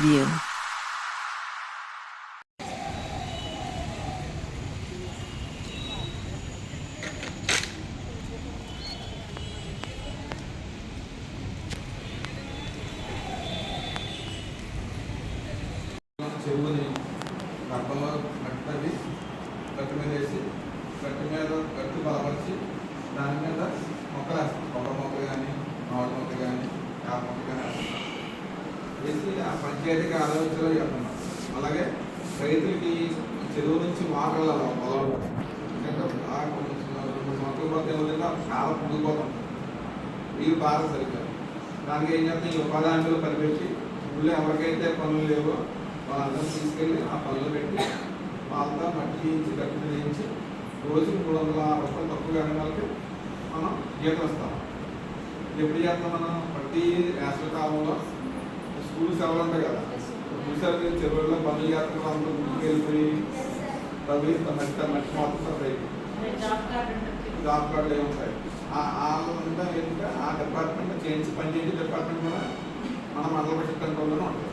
Preview. చెవుని గర్భంలో కట్టవి కట్టు మీద వేసి కట్టు మీద కట్టు బలపరిచి దాని మీద మొక్కలు వేస్తాం కొబ్బరి కానీ మామిడి కానీ కాపు కానీ వేసి ఆ పంచాయతీకి ఆలోచనలో చేస్తున్నాం అలాగే రైతులకి చెరువు నుంచి వాటర్ వెళ్ళాలి ఆ రెండు మూడు చాలా పుడిపోతాం నీరు బాగా సరిగ్గా. దానికి ఏం చేస్తాం? ఈ ఉపాధి హామీలు పరిపెట్టి ఊళ్ళో ఎవరికైతే పనులు లేవో వాళ్ళందరూ తీసుకెళ్ళి ఆ పనులు పెట్టి వాళ్ళతో మట్టి చేయించి గట్టి చేయించి రోజు మూడు వందల రూపాయలు తక్కువ కానీ వాళ్ళకి మనం జీతం ఇస్తాం. ఎప్పుడు చేస్తాం మనం? ప్రతి వేసవి కాలంలో స్కూల్ సెలవులు ఉంటాయి కదా. చూసారు మీరు చెరువుల్లో పనులు చేస్తున్న అందరూ గుడికి వెళ్ళిపోయి తవ్వి మట్టి మట్టి మొత్తం అయిపోయి జాబ్ కార్డులు ఏమి ఉంటాయి. వాళ్ళంతా ఏంటంటే ఆ డిపార్ట్మెంట్ చేయించి పని చేసే డిపార్ట్మెంట్ కూడా మన మండల కంట్రోల్లోనే ఉంటుంది.